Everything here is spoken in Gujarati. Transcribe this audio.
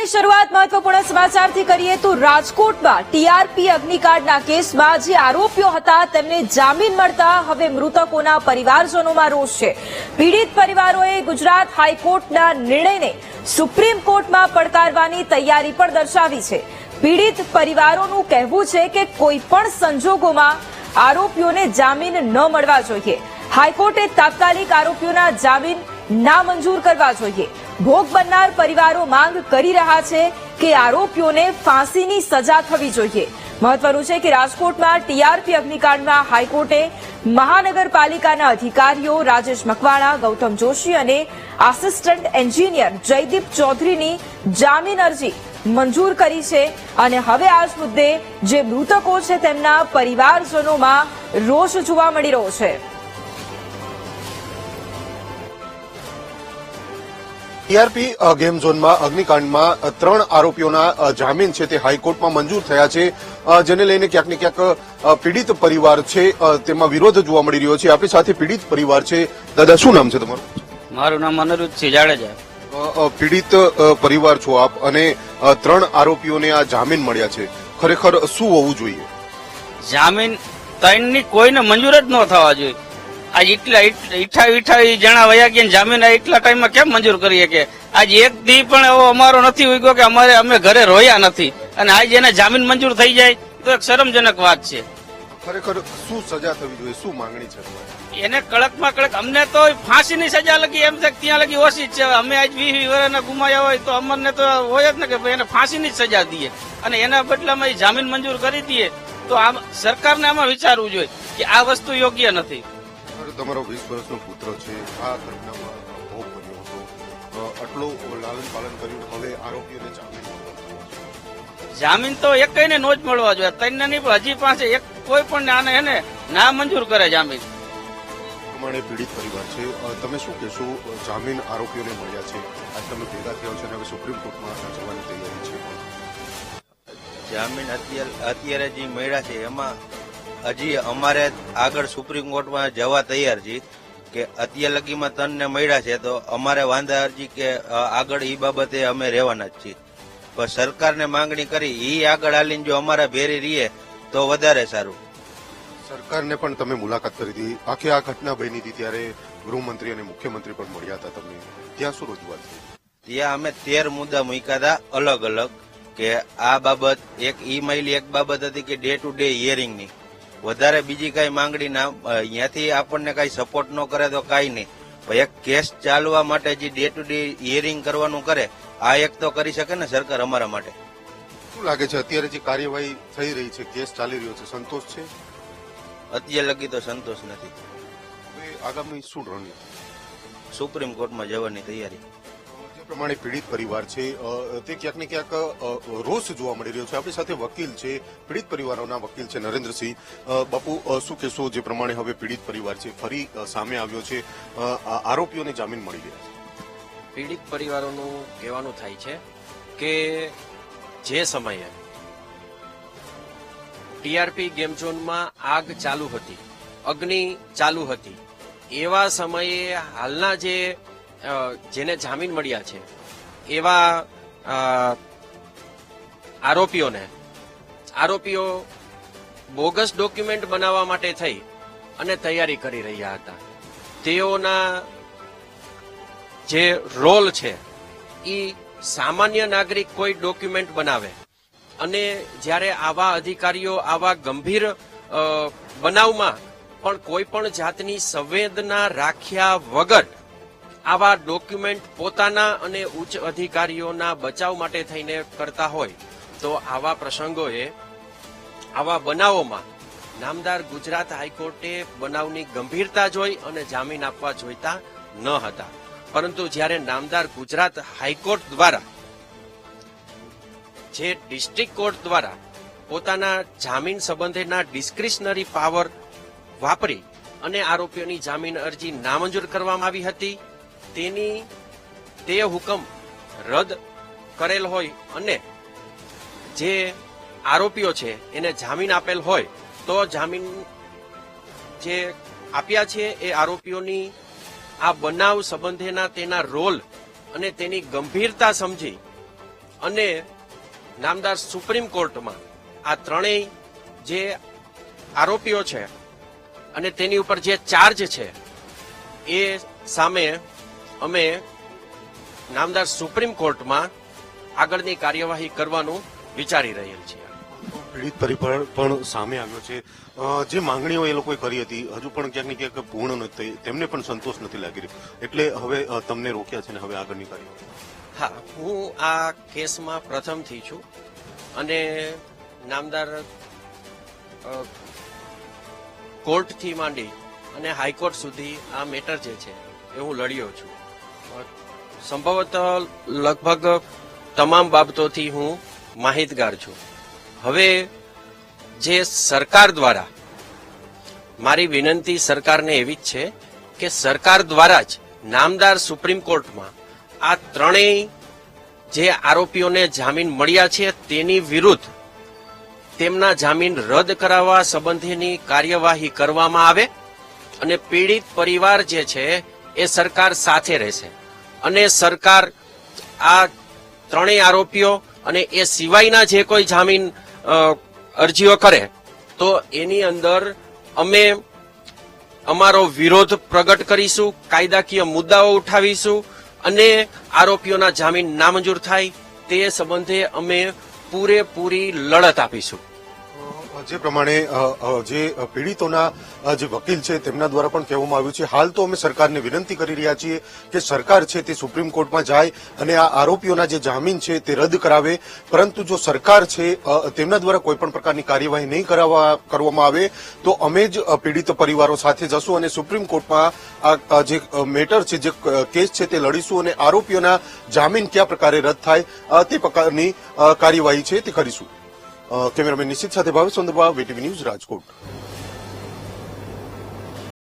બુલેટિનની શરૂઆત મહત્વપૂર્ણ સમાચારથી કરીએ તો રાજકોટમાં ટીઆરપી અગ્નિકાંડના કેસમાં જે આરોપીઓ હતા, તેમને જામીન મળતા હવે મૃતકોના પરિવારજનોમાં રોષ છે. પીડિત પરિવારોએ ગુજરાત હાઈકોર્ટના નિર્ણયને સુપ્રીમ કોર્ટમાં પડકારવાની તૈયારી પણ દર્શાવી છે. પીડિત પરિવારોનું કહેવું છે કે કોઈ પણ સંજોગોમાં આરોપીઓને જામીન ન મળવા જોઈએ. હાઈકોર્ટે તાત્કાલિક આરોપીઓના જામીન નામંજૂર કરવા જોઈએ. ભોગ બનનાર પરિવારો માંગ કરી રહ્યા છે કે આરોપીઓને ફાંસીની સજા થવી જોઈએ. મહત્વનું છે કે રાજકોટમાં ટીઆરપી અગ્નિકાંડમાં હાઈકોર્ટે મહાનગરપાલિકાના અધિકારીઓ રાજેશ મકવાણા, ગૌતમ જોશી અને આસિસ્ટન્ટ એન્જિનિયર જયદીપ ચૌધરીની જામીન અરજી મંજૂર કરી છે અને હવે આ મુદ્દે જે મૃતકો છે તેમના પરિવારજનોમાં રોષ જોવા મળી રહ્યો છે. ટીઆરપી ગેમ ઝોનમાં અગ્નિકાંડમાં ત્રણ આરોપીઓના જામીન છે તે હાઈકોર્ટમાં મંજૂર થયા છે. જેને લઈને ક્યાંક ને ક્યાંક પીડિત પરિવાર છે તેમાં વિરોધ જોવા મળી રહ્યો છે. આપણી સાથે પીડિત પરિવાર છે. દાદા શું નામ છે તમારું? મારું નામ અનિરુદ્ધસિંહ જાડેજા. અ, અ, પીડિત પરિવાર છો આપ અને ત્રણ આરોપીઓને આ જામીન મળ્યા છે. ખરેખર શું હોવું જોઈએ? જામીન ત્રણની કોઈને મંજૂર જ ન થવા જોઈએ. આજ એટલા ઈઠા ઈઠા જણા વયા ગયા જામીન આ એટલા ટાઈમમાં કેમ મંજૂર કરીએ કે? આજ એક દી પણ એવો અમારો નથી ઉગ્યો કે અમારે અમે ઘરે રોયા નથી. અને આજ એને જામીન મંજૂર થઈ જાય તો એક શરમજનક વાત છે. ખરેખર શું સજા થવી જોઈએ? શું માંગણી છે એને કડકમાં કડક અમને તો ફાંસીની સજા લગી એમ છે ત્યાં લગી ઓછી જ છે અમે આજ વીસ વર્ષના ગુમાયા હોય તો અમને તો હોય જ ને કે એને ફાંસીની જ સજા દઈએ. અને એના બદલામાં એ જામીન મંજૂર કરી દઈએ. તો આમ સરકારને આમાં વિચારવું જોઈએ કે આ વસ્તુ યોગ્ય નથી. તમારો વીસ વર્ષનો પુત્ર છે આ ઘટનામાં ભોગ બન્યો હતો. આટલું લાલન પાલન કર્યું હવે આરોપીઓને જામીન જામીન તો એક ને નો જ મળવા જોઈએ. ત્રણ નહીં પણ હજી પાસે એક કોઈ પણ આને એને ના મંજૂર કરે જામીન. પ્રમાણે પીડિત પરિવાર છે. તમે શું કહેશો? જામીન આરોપીઓને મળ્યા છે. આજ તમે ભેગા થયા છો અને હવે સુપ્રીમ કોર્ટમાં જવાની તૈયારી છે. જામીન અત્યારે અત્યારે જે મળ્યા છે એમાં હજી અમારે આગળ સુપ્રીમ કોર્ટમાં જવા તૈયાર છીએ કે અત્યાર લગીમાં તનને મળ્યા છે તો અમારે વાંધા અરજી કે આગળ એ બાબતે અમે રહેવાના જ છીએ. પણ સરકારને માંગણી કરી એ આગળ હાલીને જો અમારા ભેરી રહીએ તો વધારે સારું. સરકારને પણ તમે મુલાકાત કરી હતી આખી આ ઘટના બની હતી ત્યારે ગૃહમંત્રી અને મુખ્યમંત્રી પણ મળ્યા હતા તમને. ત્યાં શું રજૂઆત થઈ? ત્યાં અમે તેર મુદ્દા મૂક્યા હતા અલગ અલગ કે આ બાબત એક ઈ મેઇલ એક બાબત હતી કે ડે ટુ ડે હિયરિંગની. વધારે બીજી કઈ માંગણી ના અહીંયાથી આપણને કઈ સપોર્ટ ન કરે તો કઈ નહીં. પણ એક કેસ ચાલવા માટે જે ડે ટુ ડે હિયરિંગ કરવાનું કરે આ એક તો કરી શકે ને સરકાર અમારા માટે. શું લાગે છે અત્યારે જે કાર્યવાહી થઈ રહી છે કેસ ચાલી રહ્યો છે સંતોષ છે? અત્યારે લગી તો સંતોષ નથી. આગામી શું રણનીતિ? સુપ્રીમ કોર્ટમાં જવાની તૈયારી. પ્રમાણે પીડિત પરિવાર છે તે ક્યાંક ને ક્યાંક રોષ જોવા મળી રહ્યો છે. આપણી સાથે વકીલ છે, પીડિત પરિવારોના વકીલ છે નરેન્દ્રસિંહ. બાપુ શું કહેશો જે પ્રમાણે હવે પીડિત પરિવાર છે, ફરી સામે આવ્યો છે? આરોપીઓને જામીન મળી ગયા છે. પીડિત પરિવારોનું કહેવાનું થાય છે કે જે સમયે ટીઆરપી ગેમ ઝોનમાં આગ ચાલુ હતી, અગ્નિ ચાલુ હતી, એવા સમયે હાલના જે જેને જામીન મળ્યા છે, એવા આરોપીઓને, આરોપીઓ બોગસ ડોક્યુમેન્ટ બનાવવા માટે થઈ અને તૈયારી કરી રહ્યા હતા. તેઓના જે રોલ છે એ સામાન્ય નાગરિક કોઈ ડોક્યુમેન્ટ બનાવે અને જ્યારે આવા અધિકારીઓ આવા ગંભીર બનાવમાં પણ કોઈ પણ જાતની સંવેદના રાખ્યા વગર આવા ડોક્યુમેન્ટ પોતાના અને ઉચ્ચ અધિકારીઓના બચાવ માટે થઈને કરતા હોય, તો આવા પ્રસંગોએ, આવા બનાવોમાં નામદાર ગુજરાત હાઈકોર્ટે બનાવની ગંભીરતા જોઈ અને જામીન આપવા જોઈતા ન હતા. પરંતુ જ્યારે નામદાર ગુજરાત હાઈકોર્ટ દ્વારા, જે ડિસ્ટ્રિક્ટ કોર્ટ દ્વારા પોતાના જામીન સંબંધેના ડિસ્ક્રિશનરી પાવર વાપરી અને આરોપીઓની જામીન અરજી નામંજૂર કરવામાં આવી હતી તેની તે હુકમ રદ કરેલ હોય અને જે આરોપીઓ છે એને જામીન આપેલ હોય, તો જામીન જે આપ્યા છે એ આરોપીઓની આ બનાવ સંબંધેના તેના રોલ અને તેની ગંભીરતા સમજી અને નામદાર સુપ્રીમ કોર્ટમાં આ ત્રણેય જે આરોપીઓ છે અને તેની ઉપર જે ચાર્જ છે એ સામે અમે નામદાર સુપ્રીમ કોર્ટમાં આગળની કાર્યવાહી કરવાનું વિચારી રહેલ છીએ. પીડિત પરિબળ પણ સામે આવ્યો છે. જે માંગણીઓ એ લોકોએ કરી હતી હજુ પણ ક્યાંક ને ક્યાંક પૂર્ણ નથી થઈ તેમને પણ સંતોષ નથી લાગી રહ્યો. એટલે હવે તમને રોક્યા છે ને હવે આગળની કાર્યવાહી. હા હું આ કેસમાં પ્રથમથી છું અને નામદાર કોર્ટથી માંડી અને હાઈકોર્ટ સુધી આ મેટર જે છે એ હું લડ્યો છું. સંભવતઃ લગભગ તમામ બાબતોથી હું માહિતગાર છું. હવે જે સરકાર દ્વારા, મારી વિનંતી સરકારને એવી જ છે કે સરકાર દ્વારા જ નામદાર સુપ્રીમ કોર્ટમાં આ ત્રણેય જે આરોપીઓને જામીન મળ્યા છે તેની વિરુદ્ધ તેમના જામીન રદ કરાવવા સંબંધીની કાર્યવાહી કરવામાં આવે અને પીડિત પરિવાર જે છે એ સરકાર સાથે રહેશે. અને સરકાર આ ત્રણેય આરોપીઓ અને એ સિવાયના જે કોઈ જામીન અરજીઓ કરે, તો એની અંદર અમે અમારો વિરોધ પ્રગટ કરીશું, કાયદાકીય મુદ્દાઓ ઉઠાવીશું અને આરોપીઓના જામીન નામંજૂર થાય, તે સંબંધે અમે પૂરેપૂરી લડત આપીશું. જે પ્રમાણે જે પીડિતોના જે વકીલ છે તેમના દ્વારા પણ કહેવામાં આવ્યું છે. હાલ તો અમે સરકારને વિનંતી કરી રહ્યા છીએ કે સરકાર છે તે સુપ્રીમ કોર્ટમાં જાય અને આ આરોપીઓના જે જામીન છે તે રદ કરાવે. પરંતુ જો સરકાર છે તેમના દ્વારા કોઈપણ પ્રકારની કાર્યવાહી નહીં કરાવવા, કરવામાં આવે, તો અમે જ પીડિત પરિવારો સાથે જશું અને સુપ્રીમ કોર્ટમાં આ જે મેટર છે, જે કેસ છે તે લડીશું અને આરોપીઓના જામીન કયા પ્રકારે રદ થાય તે પ્રકારની કાર્યવાહી છે તે કરીશું. કેમેરામેન નિશ્ચિત સાથે ભાવેશ ચંદ્રબા વીટીવી ન્યૂઝ રાજકોટ.